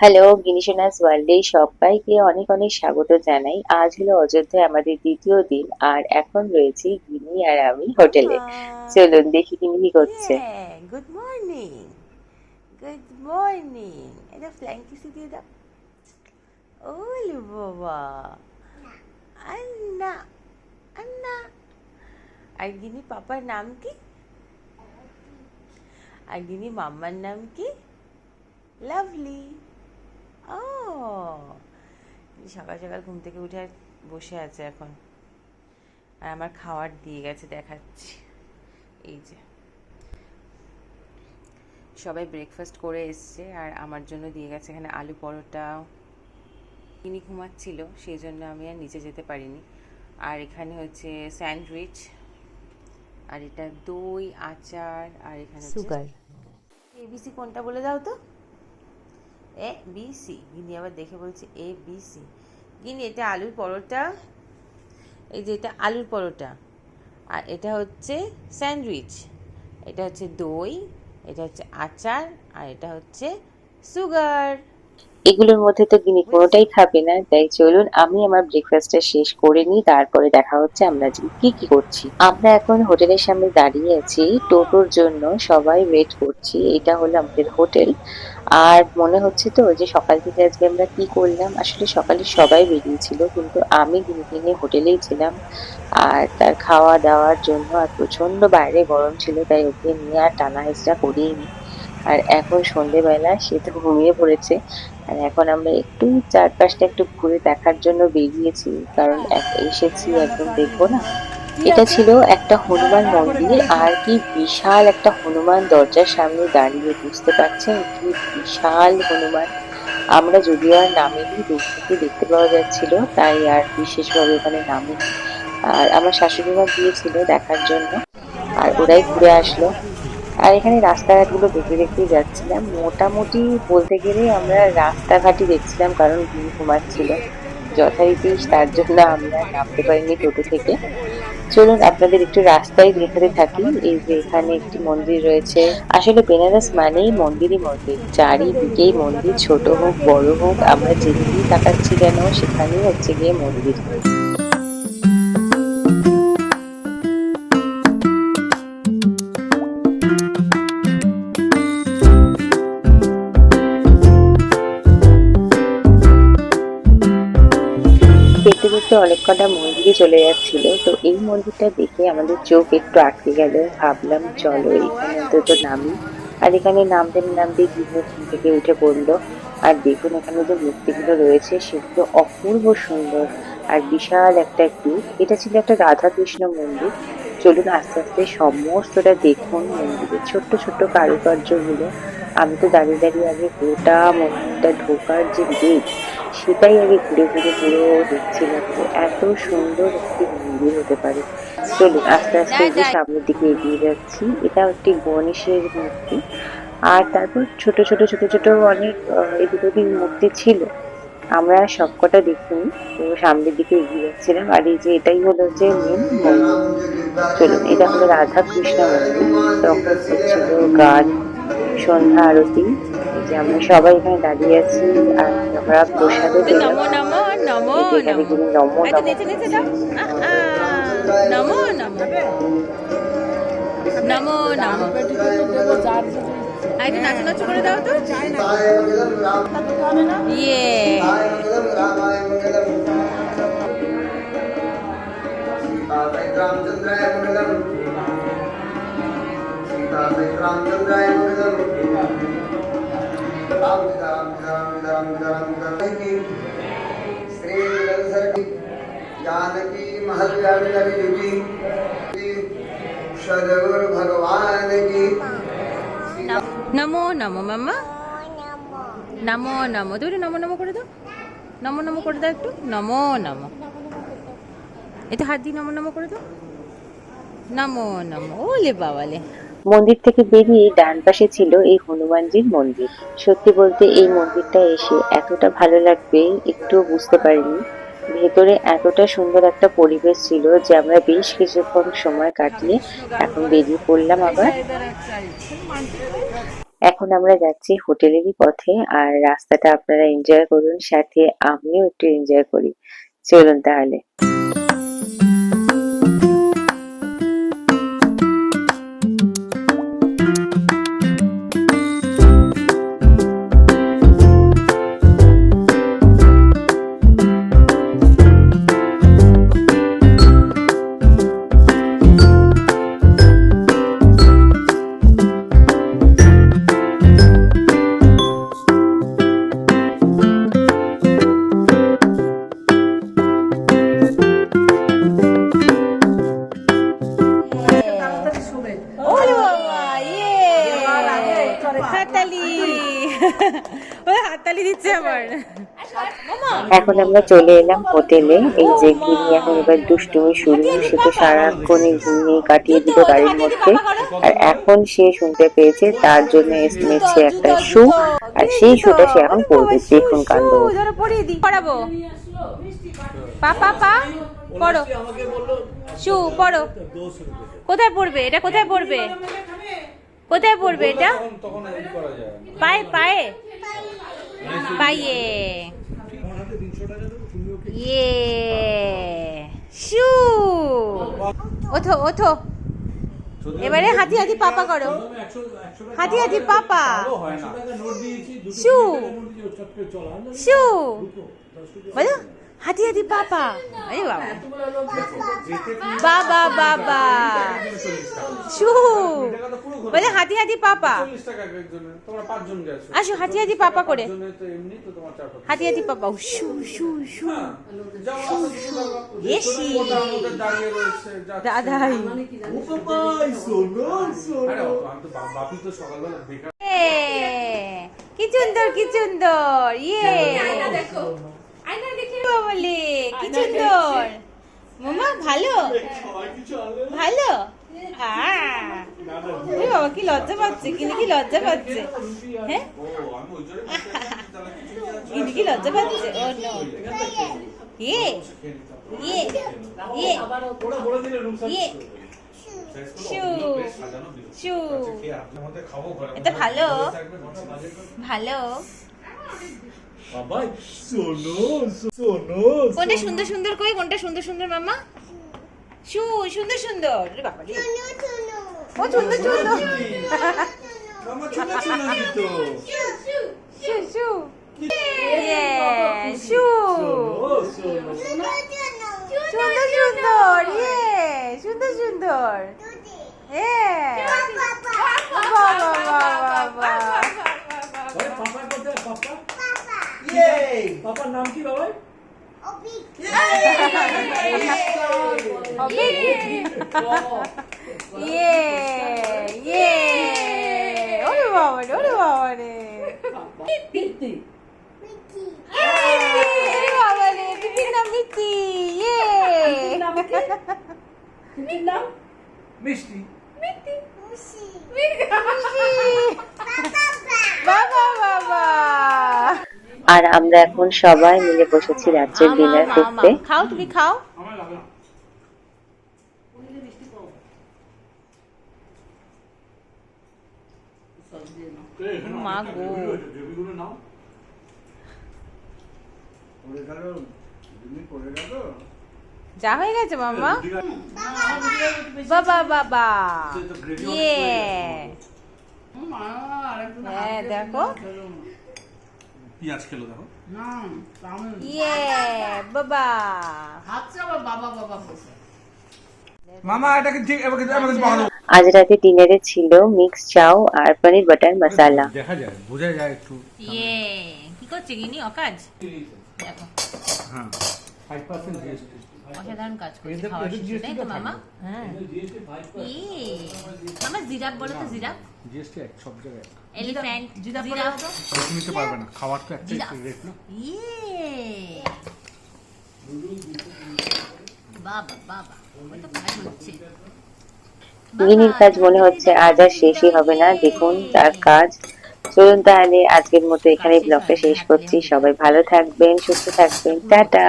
Hello গিনিসোনাস ওয়ার্ল্ডে সবাইকে অনেক অনেক স্বাগত জানাই। আজ হলো অযোধ্যায় আমাদের দ্বিতীয় দিন আর এখন রয়েছি গিনি আর আমি হোটেলে। চলুন দেখি গিনি কি করছে। গুড মর্নিং গুড মর্নিং এটা ফ্ল্যাং কিসি দিয়ে দাও। ওলে বাবা। আন্না আন্না। আর গিনি পাপার নাম কি? আর গিনি মাম্মার নাম কি? লাভলি ও সকাল সকাল ঘুম থেকে উঠে আর বসে আছে এখন। আর আমার খাওয়ার দিয়ে গেছে দেখাচ্ছি। এই যে। সবাই ব্রেকফাস্ট করে এসছে আর আমার জন্য দিয়ে গেছে এখানে আলু পরোটা। তিনি ঘুমাচ্ছিল সেই জন্য আমি আর নিচে যেতে পারিনি। আর এখানে হচ্ছে স্যান্ডউইচ আর এটা দই আচার আর এখানে সুগার। এবিসি কোনটা বলে দাও তো? এ, বি, সি। গিনি আবার দেখে বলছে এ, বি, সি। গিনি এটা আলুর পরোটা? এই যে এটা আলুর পরোটা। আর এটা হচ্ছে স্যান্ডউইচ। এটা হচ্ছে দই, এটা হচ্ছে আচার, আর এটা হচ্ছে সুগার। এগুলোর মধ্যে তো গিনি কোনোটাই খাবে না। তাই চলুন, আমি আমার ব্রেকফাস্টটা শেষ করে নিই, তারপরে দেখা হচ্ছে আমরা কি কি করছি। আমরা এখন হোটেলের সামনে দাঁড়িয়ে আছি, টোটোর জন্য সবাই ওয়েট করছি। এটা হলো আমাদের হোটেল। আর মনে হচ্ছে তো যে সকাল থেকে আজকে আমরা কি করলাম? আসলে সকালে সবাই বেরিয়েছিল, কিন্তু আমি দিন দিনে হোটেলেই ছিলাম। আর তার খাওয়া দাওয়ার জন্য আর প্রচণ্ড বাইরে গরম ছিল, তাই ওকে নিয়ে আর টানা হেঁচড়া করিনি আর এখন সন্ধেবেলা, সে তো ঘুমিয়ে পড়েছে। আর এখন আমরা একটু চারপাশটা একটু ঘুরে দেখার জন্য বেরিয়েছি, কারণ এসেছি একদম দেখব না। এটা ছিল একটা হনুমান মন্দির, আর কি বিশাল একটা হনুমান দরজার সামনে দাঁড়িয়ে, বুঝতে পারছেন? কি বিশাল হনুমান। আমরা যদিও আর নামিনি, দূর থেকে দেখতে পাওয়া যাচ্ছিল, তাই আর বিশেষভাবে ওখানে নামিনি আর আমার শাশুড়ি মা গিয়েছিল দেখার জন্য, আর ওরাই ঘুরে আসলো। আর এখানে রাস্তাঘাটগুলো দেখতে দেখতেই যাচ্ছিলাম। মোটামুটি বলতে গেলে আমরা রাস্তাঘাটই দেখছিলাম, কারণ ঘুম ঘুমাচ্ছিল। যথারীতি তার জন্য আমরা নামতে পারিনি টোটো থেকে। চলুন, আপনাদের একটু রাস্তায় দেখাতে থাকি। এই যে এখানে একটি মন্দির রয়েছে। আসলে বেনারস মানেই মন্দিরই মন্দির। চারিদিকেই মন্দির, ছোট হোক, বড় হোক, আমরা যেদিকেই তাকাচ্ছি কেন, সেখানেই হচ্ছে গিয়ে মন্দির। দেখতে দেখতে অনেক কটা মন্দিরে চলে যাচ্ছিল। তো এই মন্দিরটা দেখে আমাদের চোখ একটু আটকে গেল। ভাবলাম, চলো এখানে অন্তত নামি। আর এখানে নামতে নামতে গিয়ে থেকে উঠে পড়ল। আর দেখুন, এখানে যে মূর্তিগুলো রয়েছে, সেগুলো অপূর্ব সুন্দর আর বিশাল একটা দ্বীপ এটা ছিল একটা রাধা কৃষ্ণ মন্দির। চলুন, আস্তে আস্তে সমস্তটা দেখুন মন্দিরের ছোট্ট ছোট্ট কারুকার্যগুলো আমি তো দাঁড়িয়ে দাঁড়িয়ে আগে গোটা মন্দিরটা ঢোকার যে গেট সেটাই আগে ঘুরে ঘুরে পুরো দেখছিলাম যে এত সুন্দর একটি মন্দির হতে পারে। চলুন আস্তে আস্তে এই যে সামনের দিকে এগিয়ে যাচ্ছি এটা একটি গণেশের মূর্তি। আর তারপর ছোট ছোট ছোট ছোট অনেক এদিক ওদিক মূর্তি ছিল। আমরা সবকটা দেখিনি তো সামনের দিকে এগিয়ে যাচ্ছিলাম। আর এই যে এটাই হলো যে মেন চলুন এটা হলো রাধা কৃষ্ণ মন্দির তখন হচ্ছিল গান সন্ধ্যা আরতি। যে আমরা সবাই এখানে দাঁড়িয়ে আছি আর আমরা প্রসাদে নমো নমো নমো নমো। নমো ইয়ে রামচন্দ্রায় মঙ্গলম সীতা রামচন্দ্রায় মঙ্গলম जानकी महल की सदगुरु भगवान की নমো নমো মাম্মা নমো নমো তুমি নমো নমো করে দাও নমো নমো করে দাও একটু নমো নমো এটা হাত দিয়ে নমো নমো করে দাও নমো নমো ওলে বাবালে মন্দির থেকে বেরিয়ে ডান পাশে ছিল এই হনুমানজির মন্দির। সত্যি বলতে এই মন্দিরটা এসে এতটা ভালো লাগবে, একটুও বুঝতে পারিনি। ভেতরে এতটা সুন্দর একটা পরিবেশ ছিল যে আমরা বেশ কিছুক্ষণ সময় কাটিয়ে এখন বেরিয়ে পড়লাম আবার। এখন আমরা যাচ্ছি হোটেলেরই পথে আর রাস্তাটা আপনারা এনজয় করুন, সাথে আমিও একটু এনজয় করি। চলুন তাহলে। এখন আমরা চলে এলাম হোটেলে। এই যে গিনি এখন এবার দুষ্টুমি শুরু সে তো সারাক্ষণ এই ঘুমিয়ে কাটিয়ে দিল গাড়ির মধ্যে। আর এখন সে শুনতে পেয়েছে তার জন্য এসে নিচ্ছে একটা শু। আর সেই শুটা সে এখন পড়বে দেখুন কাণ্ড। পড়াবো পা পা পা পড়ো। শু পড়ো। কোথায় পড়বে? এটা কোথায় পড়বে? কোথায় পড়বে এটা? পায়ে পায়ে? পায়ে। ইয়ে শু ওঠো ওঠো এবারে হাতি হাতি পাপা করো হাতি হাতি পাপা শু শু বলো হাতি হাতি পাপা আরে বাবা বাবা বাবা শু বলে হাতি হাতি পাপা আসো হাতি হাতি পাপা করে হাতি হাতি পাপা শু শু শু এসি দাদাই কি সুন্দর কি সুন্দর ইয়ে বলে কি সুন্দর। মামা ভালো? ভালো হ্যাঁ বাবা কি লজ্জা পাচ্ছে কিনি কি লজ্জা পাচ্ছে? হ্যাঁ? কিনি কি লজ্জা পাচ্ছে? Oh no. ইয়ে ইয়ে ইয়ে ইয়ে এটা ভালো। ভালো। কোনটা সুন্দর সুন্দর কই? কোনটা সুন্দর সুন্দর মামা শু সুন্দর সুন্দর। রে বাবা রে। ও সুন্দর সুন্দর। শু শু ইয়ে শু সুন্দর সুন্দর ইয়ে সুন্দর সুন্দর বাবা বাবা। বাবা বাবা বাবা বাবা। বাবা পিপির নাম মিতি ইয়ে মিষ্টি। বাবা বাবা। আর আমরা এখন সবাই মিলে বসেছি রাত্রের ডিনার করতে। খাও তুমি খাও। মা গো। যা হয়ে গেছে মামা? বাবা বাবা ইয়ে হ্যাঁ দেখো। পিঁয়াজ খেলো দেখো? ইয়ে বাবা। মামা এটাকে ঠিক? আমাকে আমাকে বানানো। আজ রাতে ডিনারে ছিল মিক্স চাও আর পনির বাটার মশালা। দেখা যায় বোঝা যায় একটু। ইয়ে কি করছে গিনি অকাজ? দেখো। হ্যাঁ। জিএসটি অসাধারণ কাজ করছে খাওয়ার এদের তাই তো মামা? হ্যাঁ। ইয়ে মামা জিরাফ বলো তো জিরাফ। জিএসটি এক সব জায়গায় এলিফ্যান্ট জিরাফ নিতে পারবে না খাবার তো একটা। রেট না? ইয়ে। বাবা বাবা ওই তো কাজ হচ্ছে। কাজ মনে হচ্ছে আজ আর শেষই হবে না। দেখুন তার কাজ। চলুন তাহলে আজকের মতো এখানে ব্লগটা শেষ করছি। সবাই ভালো থাকবেন সুস্থ থাকবেন। টাটা!